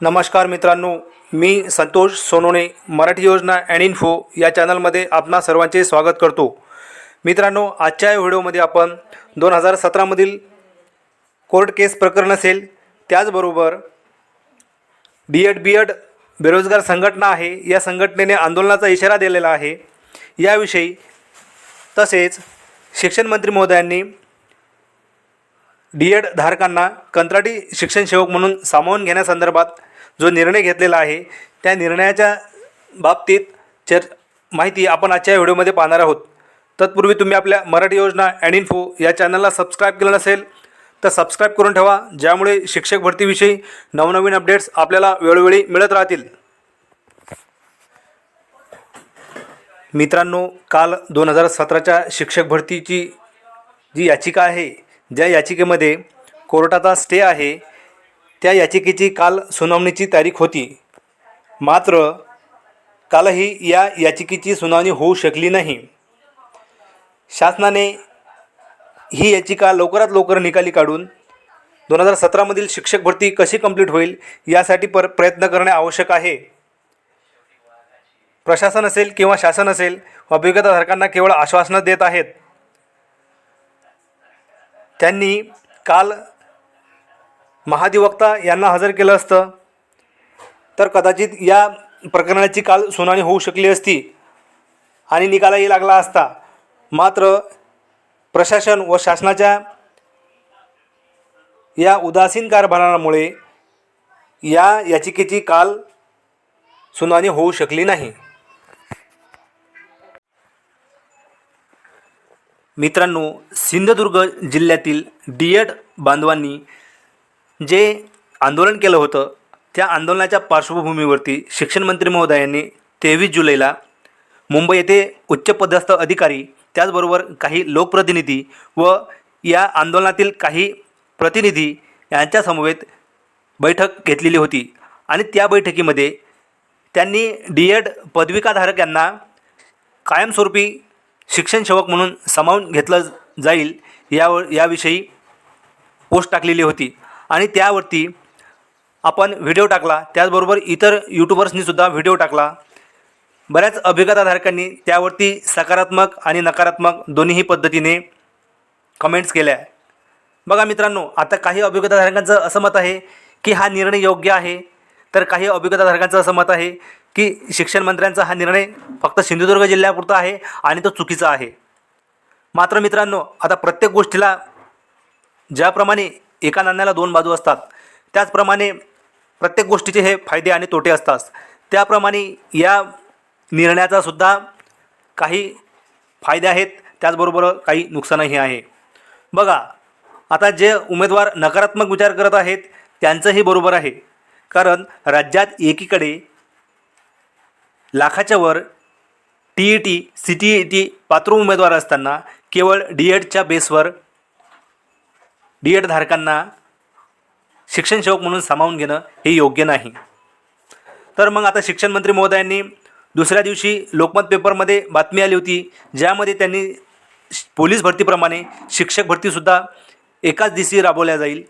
नमस्कार मित्रांनो मी संतोष सोनोने मराठी योजना अँड इन्फो या चॅनलमध्ये आपणा सर्वांचे स्वागत करतो. मित्रांनो आजच्या या व्हिडिओमध्ये आपण दोन हजार सतरामधील कोर्ट केस प्रकरण असेल. त्याचबरोबर डी एड बी एड बेरोजगार संघटना आहे या संघटनेने आंदोलनाचा इशारा दिलेला आहे. याविषयी तसेच शिक्षण मंत्री महोदयांनी डी एड धारकांना कंत्राटी शिक्षण सेवक म्हणून सामावून घेण्यासंदर्भात जो निर्णय घेतलेला आहे त्या निर्णयाच्या बाबतीत चर माहिती आपण आजच्या व्हिडिओमध्ये पाहणार आहोत. तत्पूर्वी तुम्ही आपल्या मराठी योजना अँड इन्फो या चॅनलला सबस्क्राईब केलं नसेल तर सबस्क्राईब करून ठेवा ज्यामुळे शिक्षक भरतीविषयी नवनवीन अपडेट्स आपल्याला वेळोवेळी मिळत राहतील. मित्रांनो काल दोन हजार सतराच्या शिक्षक भरतीची जी याचिका आहे ज्या याचिकेमध्ये कोर्टाचा स्टे आहे त्या याचिकेची काल सुनावणीची तारीख होती. मात्र कालही या याचिकेची सुनावणी होऊ शकली नाही. शासनाने ही याचिका लवकरात लवकर निकाली काढून दोन हजार सतरामधील शिक्षक भरती कशी कंप्लीट होईल यासाठी पर प्रयत्न करणे आवश्यक आहे. प्रशासन असेल किंवा शासन असेल अभिज्ञताधारकांना केवळ आश्वासनं देत आहेत. त्यांनी काल महाधिवक्ता यांना हजर केलं असतं. तर कदाचित या प्रकरणाची काल सुनावणी होऊ शकली असती आणि निकालही लागला असता. मात्र प्रशासन व शासनाच्या या उदासीन कारभारामुळे या याचिकेची काल सुनावणी होऊ शकली नाही. मित्रांनो सिंधुदुर्ग जिल्ह्यातील डी एड बांधवांनी जे आंदोलन केलं होतं त्या आंदोलनाच्या पार्श्वभूमीवरती शिक्षण मंत्री महोदयांनी तेवीस जुलैला मुंबई येथे उच्चपदस्थ अधिकारी त्याचबरोबर काही लोकप्रतिनिधी व या आंदोलनातील काही प्रतिनिधी यांच्यासमवेत बैठक घेतलेली होती. आणि त्या बैठकीमध्ये त्यांनी डी एड पदविकाधारक यांना कायमस्वरूपी शिक्षण सेवक म्हणून सामावून घेतलं जाईल यावर याविषयी पोस्ट टाकलेली होती. आणि त्यावरती आपण व्हिडिओ टाकला. त्याचबरोबर इतर यूट्यूबर्सनीसुद्धा व्हिडिओ टाकला. बऱ्याच अभिज्ञताधारकांनी त्यावरती सकारात्मक आणि नकारात्मक दोन्हीही पद्धतीने कमेंट्स केल्या. बघा मित्रांनो आता काही अभिज्ञताधारकांचं असं मत आहे की हा निर्णय योग्य आहे? तर काही अभिज्ञताधारकांचं असं मत आहे की शिक्षण मंत्र्यांचा हा निर्णय फक्त सिंधुदुर्ग जिल्ह्यापुरता आहे आणि तो चुकीचा आहे. मात्र मित्रांनो आता प्रत्येक गोष्टीला ज्याप्रमाणे एका नाण्याला दोन बाजू असतात त्याचप्रमाणे प्रत्येक गोष्टीचे हे फायदे आणि तोटे असतात. त्याप्रमाणे या निर्णयाचा सुद्धा काही फायदे आहेत त्याचबरोबर काही नुकसानही आहे. बघा आता जे उमेदवार नकारात्मक विचार करत आहेत त्यांचंही बरोबर आहे. कारण राज्यात एकीकडे लाखाच्या वर T E T C T E T पात्र उमेदवार असताना केवळ डी एडच्या बेसवर डी एड धारकांना शिक्षण सेवक म्हणून सामावून घेणं हे योग्य नाही. तर मग आता शिक्षण मंत्री महोदयांनी दुसऱ्या दिवशी लोकमत पेपरमध्ये बातमी आली होती ज्यामध्ये त्यांनी श- पोलीस भरतीप्रमाणे शिक्षक भरतीसुद्धा एकाच दिवशी राबवल्या जाईल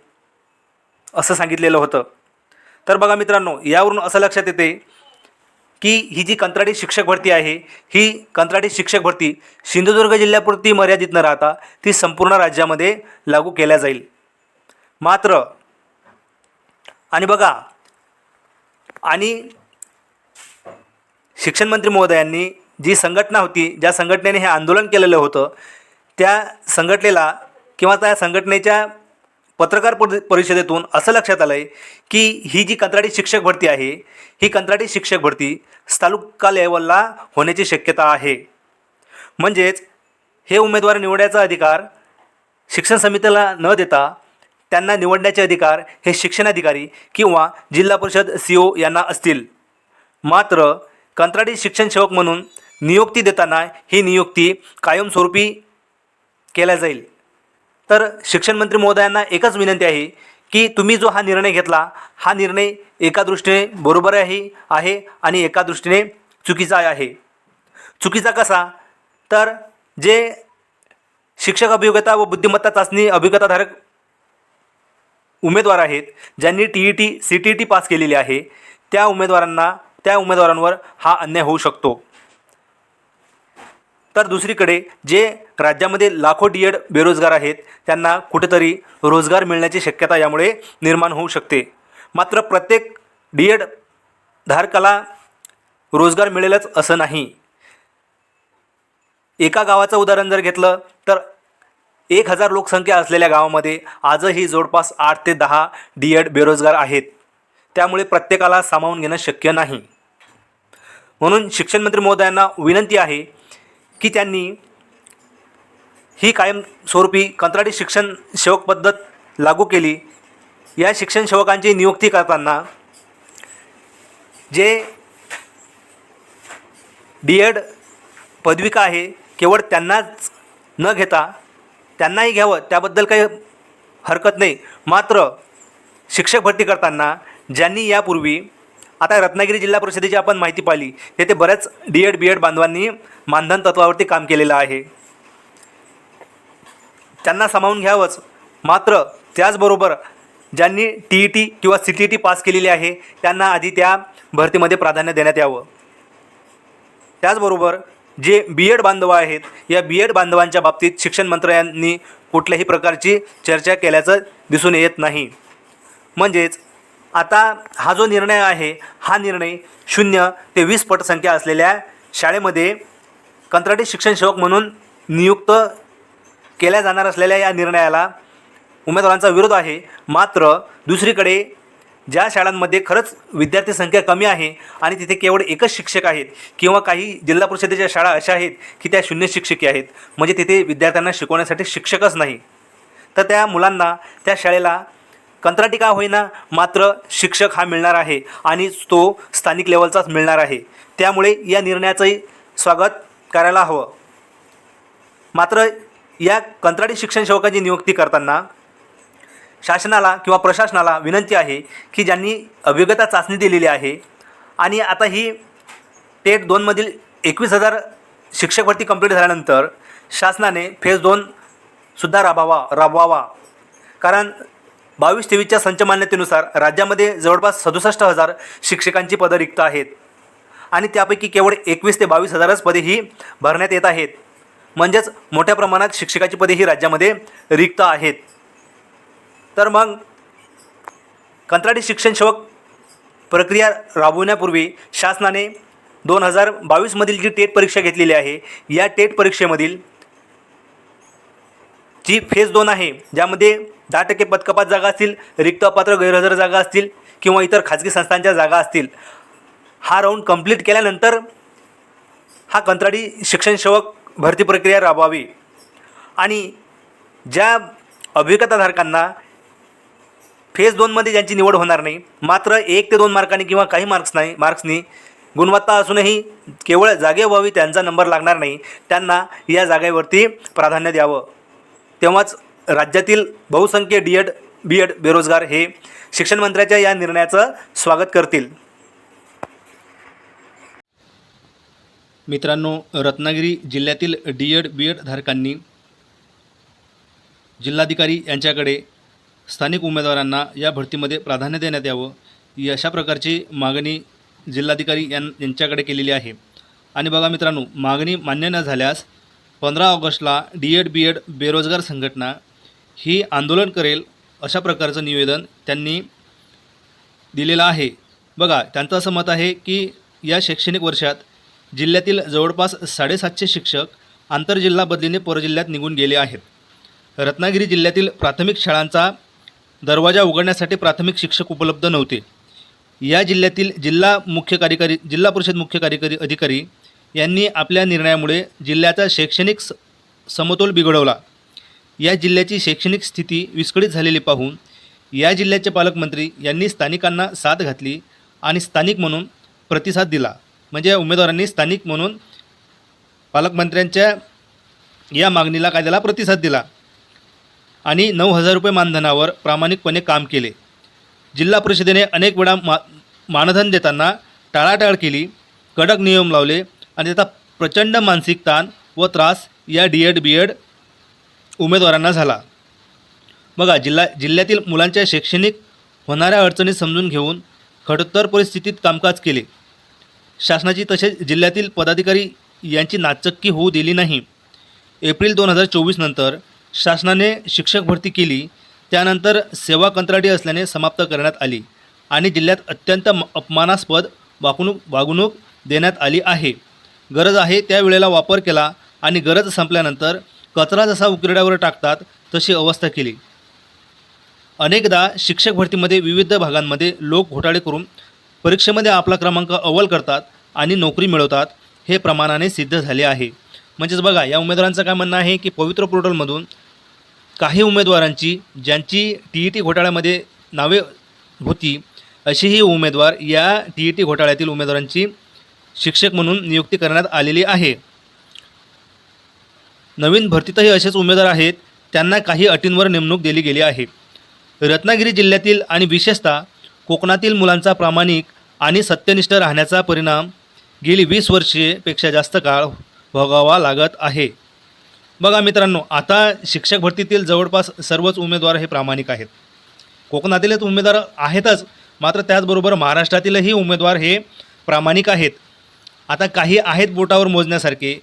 असं सांगितलेलं होतं. तर बघा मित्रांनो यावरून असं लक्षात येते की ही जी कंत्राटी शिक्षक भरती आहे ही कंत्राटी शिक्षक भरती सिंधुदुर्ग जिल्ह्यापुरती मर्यादित न राहता ती संपूर्ण राज्यामध्ये लागू केल्या जाईल. मात्र आणि बघा आणि शिक्षण मंत्री महोदयांनी जी संघटना होती ज्या संघटनेने हे आंदोलन केलेलं होतं त्या संघटनेला किंवा त्या संघटनेच्या पत्रकार परिषदेतून असं लक्षात आलं आहे की ही जी कंत्राटी शिक्षक भरती आहे ही कंत्राटी शिक्षक भरती तालुका लेवलला होण्याची शक्यता आहे. म्हणजेच हे उमेदवार निवडायचा अधिकार शिक्षण समितीला न देता त्यांना निवडण्याचे अधिकार हे शिक्षणाधिकारी किंवा जिल्हा परिषद सी ओ यांना असतील. मात्र कंत्राटी शिक्षण सेवक म्हणून नियुक्ती देताना ही नियुक्ती कायमस्वरूपी केल्या जाईल. तर शिक्षण मंत्री महोदयांना एकच विनंती आहे की तुम्ही जो हा निर्णय घेतला हा निर्णय एका दृष्टीने बरोबरही आहे आणि एका दृष्टीने चुकीचा आहे. चुकीचा कसा? तर जे शिक्षक अभियोग्यता व बुद्धिमत्ता चाचणी अभियोग्यताधारक उमेदवार आहेत ज्यांनी T E T C T E T pass केलेली आहे त्या उमेदवारांना त्या उमेदवारांवर हा अन्याय होऊ शकतो. तर दुसरीकडे जे राज्यामध्ये लाखो डी एड बेरोजगार आहेत त्यांना कुठेतरी रोजगार मिळण्याची शक्यता यामुळे निर्माण होऊ शकते. मात्र प्रत्येक डी एड धारकाला रोजगार मिळेलच असं नाही. एका गावाचं उदाहरण जर घेतलं तर एक हजार लोकसंख्या असलेल्या गावामध्ये आजही जवळपास आठ ते दहा डी एड बेरोजगार आहेत. त्यामुळे प्रत्येकाला सामावून घेणं शक्य नाही. म्हणून शिक्षणमंत्री महोदयांना विनंती आहे की त्यांनी ही कायमस्वरूपी कंत्राटी शिक्षण सेवक पद्धत लागू केली. या शिक्षण सेवकांची नियुक्ती करताना जे डी एड पदविका आहे केवळ त्यांनाच न घेता त्यांनाही घ्यावं त्याबद्दल काही हरकत नाही. मात्र शिक्षक भरती करताना ज्यांनी यापूर्वी आता रत्नागिरी जिल्हा परिषदेची आपण माहिती पाहिली. तेथे बऱ्याच डी एड बी एड बांधवांनी मानधन तत्वावरती काम केलेलं आहे. त्यांना सामावून घ्यावंच. मात्र त्याचबरोबर ज्यांनी टी ई टी किंवा C T E T pass केलेली आहे त्यांना आधी त्या भरतीमध्ये प्राधान्य देण्यात यावं. त्याचबरोबर जे बी एड बांधव आहेत या बी एड बांधवांच्या बाबतीत शिक्षण मंत्र्यांनी कुठल्याही प्रकारची चर्चा केल्याचं दिसून येत नाही. म्हणजेच आता हा जो निर्णय आहे हा निर्णय शून्य ते वीस पटसंख्या असलेल्या शाळेमध्ये कंत्राटी शिक्षण सेवक म्हणून नियुक्त केल्या जाणार असलेल्या या निर्णयाला उमेदवारांचा विरोध आहे. मात्र दुसरीकडे ज्या शाळांमध्ये खरंच विद्यार्थी संख्या कमी आहे आणि तिथे केवळ एकच शिक्षक आहेत किंवा काही जिल्हा परिषदेच्या शाळा अशा आहेत की त्या शून्य शिक्षकी आहेत म्हणजे तिथे विद्यार्थ्यांना शिकवण्यासाठी शिक्षकच नाही. तर त्या मुलांना त्या शाळेला कंत्राटी का होईना मात्र शिक्षक हा मिळणार आहे आणि तो स्थानिक लेवलचाच मिळणार आहे. त्यामुळे या निर्णयाचंही स्वागत करायला हवं. मात्र या कंत्राटी शिक्षण सेवकांची नियुक्ती करताना शासनाला किंवा प्रशासनाला विनंती आहे की ज्यांनी अभिज्ञता चाचणी दिलेली आहे आणि आता ही टेट दोनमधील एकवीस हजार शिक्षक भरती कंप्लीट झाल्यानंतर शासनाने फेज दोनसुद्धा राबवा राबवावा. कारण बावीस तेवीसच्या संच मान्यतेनुसार राज्यामध्ये जवळपास सदुसष्ट हजार शिक्षकांची पदं रिक्त आहेत. आणि त्यापैकी केवळ एकवीस ते बावीस हजारच पदे ही भरण्यात येत आहेत. म्हणजेच मोठ्या प्रमाणात शिक्षकाची पदे ही राज्यामध्ये रिक्त आहेत. तर मग कंत्राटी शिक्षण सेवक प्रक्रिया राबवण्यापूर्वी शासनाने दोन हजार बावीसमधील जी टेट परीक्षा घेतलेली आहे या टेट परीक्षेमधील जी फेज दोन आहे ज्यामध्ये दहा टक्के पदकपात जागा असतील रिक्त अपात्र गैरहजर जागा असतील किंवा इतर खाजगी संस्थांच्या जागा असतील. हा राऊंड कंप्लीट केल्यानंतर हा कंत्राटी शिक्षणसेवक भरती प्रक्रिया राबवावी. आणि ज्या अभिज्ञताधारकांना फेज दोनमध्ये ज्यांची निवड होणार नाही मात्र एक ते दोन मार्कांनी किंवा काही मार्क्स नाही मार्क्सनी गुणवत्ता असूनही केवळ जागेअभावी त्यांचा नंबर लागणार नाही त्यांना या जागेवरती प्राधान्य द्यावं. तेव्हाच राज्यातील बहुसंख्य डी एड बी एड बेरोजगार हे शिक्षण मंत्र्याच्या या निर्णयाचं स्वागत करतील. मित्रांनो रत्नागिरी जिल्ह्यातील डी एड बी एड धारकांनी जिल्हाधिकारी यांच्याकडे स्थानिक उमेदवारांना या भरतीमध्ये प्राधान्य देण्यात यावं ही अशा प्रकारची मागणी जिल्हाधिकारी यां यांच्याकडे केलेली आहे. आणि बघा मित्रांनो मागणी मान्य न झाल्यास पंधरा ऑगस्टला डी एड बी एड बेरोजगार संघटना ही आंदोलन करेल अशा प्रकारचं निवेदन त्यांनी दिलेलं आहे. बघा त्यांचं असं मत आहे की या शैक्षणिक वर्षात जिल्ह्यातील जवळपास साडेसातशे शिक्षक आंतरजिल्हा बदलीने परजिल्ह्यात निघून गेले आहेत. रत्नागिरी जिल्ह्यातील प्राथमिक शाळांचा दरवाजा उघडण्यासाठी प्राथमिक शिक्षक उपलब्ध नव्हते. या जिल्ह्यातील जिल्हा मुख्य कार्यकारी जिल्हा परिषद मुख्य कार्यकारी अधिकारी यांनी आपल्या निर्णयामुळे जिल्ह्याचा शैक्षणिक स समतोल बिघडवला. या जिल्ह्याची शैक्षणिक स्थिती विस्कळीत झालेली पाहून या जिल्ह्याचे पालकमंत्री यांनी स्थानिकांना साथ घातली आणि स्थानिक म्हणून प्रतिसाद दिला. म्हणजे या उमेदवारांनी स्थानिक म्हणून पालकमंत्र्यांच्या या मागणीला कायद्याला प्रतिसाद दिला आणि नऊ हजार रुपये मानधनावर प्रामाणिकपणे काम केले. जिल्हा परिषदेने अनेक वेळा मा मानधन देताना टाळाटाळ केली कडक नियम लावले आणि त्याचा प्रचंड मानसिक ताण व त्रास या डी एड बी एड उमेदवारांना झाला. बघा जिल्हा जिल्ह्यातील मुलांच्या शैक्षणिक होणाऱ्या अडचणी समजून घेऊन खडतर परिस्थितीत कामकाज केले. शासनाची तसेच जिल्ह्यातील पदाधिकारी यांची नाचक्की होऊ दिली नाही. एप्रिल दोन हजार चोवीस नंतर शासनाने शिक्षक भरती केली. त्यानंतर सेवा कंत्राटी असल्याने समाप्त करण्यात आली आणि जिल्ह्यात अत्यंत अपमानास्पद वागणूक वागणूक देण्यात आली आहे. गरज आहे त्या वेळेला वापर केला आणि गरज संपल्यानंतर कचरा जसा उकिरड्यावर टाकतात तशी अवस्था केली. अनेकदा शिक्षक भरतीमध्ये विविध भागांमध्ये लोक घोटाळे करून परीक्षेमध्ये आपला क्रमांक अव्वल करतात आणि नोकरी मिळवतात हे प्रमाणाने सिद्ध झाले आहे. म्हणजेच बघा या उमेदवारांचं काय म्हणणं आहे की पवित्र पोर्टलमधून काही उमेदवारांची ज्यांची टी ई टी घोटाळ्यामध्ये नावे होती अशीही उमेदवार या टी ई टी घोटाळ्यातील उमेदवारांची शिक्षक म्हणून नियुक्ती करण्यात आलेली आहे. नवीन भरतीतही असेच उमेदवार आहेत त्यांना काही अटींवर नेमणूक दिली गेली आहे. रत्नागिरी जिल्ह्यातील आणि विशेषतः कोकणातील मुलांचा प्रामाणिक आणि सत्यनिष्ठ राहण्याचा परिणाम गेली वीस वर्षेपेक्षा जास्त काळ भोगावा लागत आहे. बघा मित्रांनो आता शिक्षक भरतीतील जवळपास सर्वच उमेदवार हे प्रामाणिक आहेत. कोकणातीलच उमेदवार आहेतच मात्र त्याचबरोबर महाराष्ट्रातीलही उमेदवार हे प्रामाणिक आहेत. आता काही आहेत बोटावर मोजण्यासारखे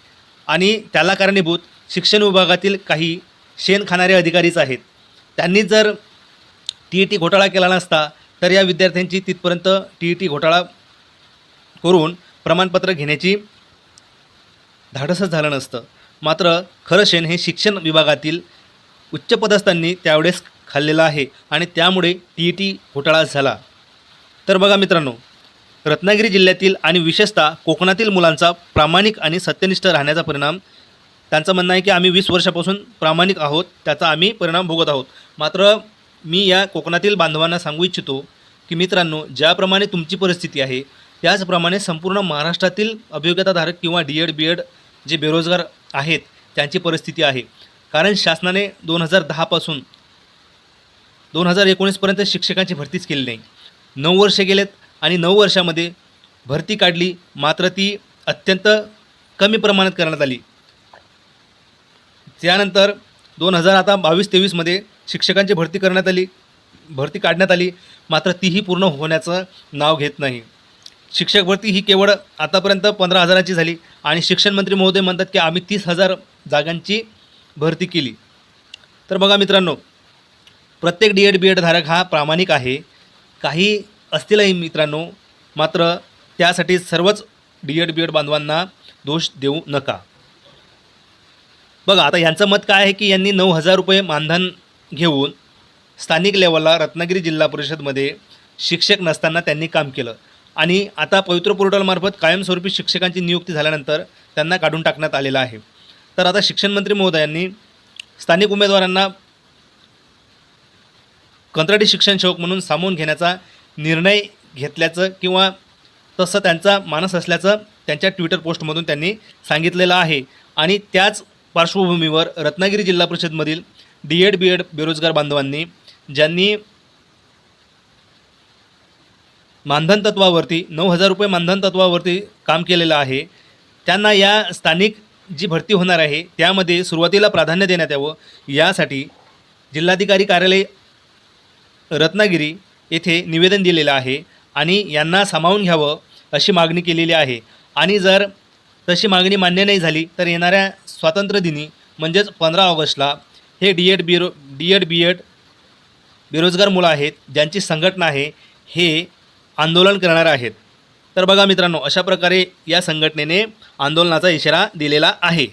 आणि त्याला कारणीभूत शिक्षण विभागातील काही शेण खाणारे अधिकारीच आहेत. त्यांनी जर टी ई टी घोटाळा केला नसता तर या विद्यार्थ्यांची तिथपर्यंत टी ई टी घोटाळा करून प्रमाणपत्र घेण्याची धाडसच झालं नसतं. मात्र खरं शेण हे शिक्षण विभागातील उच्चपदस्थांनी त्यावेळेस खाल्लेलं आहे आणि त्यामुळे टी ई टी घोटाळा झाला. तर बघा मित्रांनो रत्नागिरी जिल्ह्यातील आणि विशेषतः कोकणातील मुलांचा प्रामाणिक आणि सत्यनिष्ठ राहण्याचा परिणाम त्यांचं म्हणणं आहे की आम्ही वीस वर्षापासून प्रामाणिक आहोत त्याचा आम्ही परिणाम भोगत आहोत. मात्र मी या कोकणातील बांधवांना सांगू इच्छितो की मित्रांनो ज्याप्रमाणे तुमची परिस्थिती आहे त्याचप्रमाणे संपूर्ण महाराष्ट्रातील अभियोग्यताधारक किंवा डी एड बी एड जे बेरोजगार आहेत त्यांची परिस्थिती आहे. कारण शासनाने दोन हजार दहापासून दोन हजार एकोणीसपर्यंत शिक्षकांची भरतीच केली नाही. नऊ वर्षे गेलेत आणि नऊ वर्षामध्ये भरती काढली मात्र ती अत्यंत कमी प्रमाणात करण्यात आली. त्यानंतर दोन हजार आता बावीस तेवीसमध्ये शिक्षकांची भरती करण्यात आली भरती काढण्यात आली मात्र तीही पूर्ण होण्याचं नाव घेत नाही. शिक्षक भरती ही केवळ आतापर्यंत पंधरा हजाराची झाली आणि शिक्षण मंत्री महोदय म्हणतात की आम्ही तीस हजार जागांची भरती केली. तर बघा मित्रांनो प्रत्येक डी एड बी एड धारक हा प्रामाणिक आहे. काही असतीलही मित्रांनो मात्र त्यासाठी सर्वच डी एड बी एड बांधवांना दोष देऊ नका. बघा आता यांचं मत काय आहे की यांनी नऊ हजार रुपये मानधन घेऊन स्थानिक लेवलला रत्नागिरी जिल्हा परिषदमध्ये शिक्षक नसताना त्यांनी काम केलं. आणि आता पवित्र पोर्टलमार्फत कायमस्वरूपी शिक्षकांची नियुक्ती झाल्यानंतर त्यांना काढून टाकण्यात आलेलं आहे. तर आता शिक्षणमंत्री महोदयांनी स्थानिक उमेदवारांना कंत्राटी शिक्षण सेवक म्हणून सामावून घेण्याचा निर्णय घेतल्याचं किंवा तसं त्यांचा मानस असल्याचं त्यांच्या ट्विटर पोस्टमधून त्यांनी सांगितलेलं आहे. आणि त्याच पार्श्वभूमीवर रत्नागिरी जिल्हा परिषदमधील डी एड बी एड बेरोजगार बांधवांनी ज्यांनी मानधन तत्वावरती नऊ हजार रुपये मानधन तत्वावरती काम केलेलं आहे त्यांना या स्थानिक जी भरती होणार आहे त्यामध्ये सुरुवातीला प्राधान्य देण्यात यावं यासाठी जिल्हाधिकारी कार्यालय रत्नागिरी येथे निवेदन दिलेलं आहे आणि यांना सामावून घ्यावं अशी मागणी केलेली आहे. आणि जर तशी मागणी मान्य नाही झाली तर येणाऱ्या स्वातंत्र्यदिनी म्हणजेच पंधरा ऑगस्टला हे डी एड बिरो डी एड बी एड बेरोजगार मुलं आहेत ज्यांची संघटना आहे हे आंदोलन करणार आहेत. तर बघा मित्रांनो अशा प्रकारे या संघटनेने आंदोलनाचा इशारा दिलेला आहे.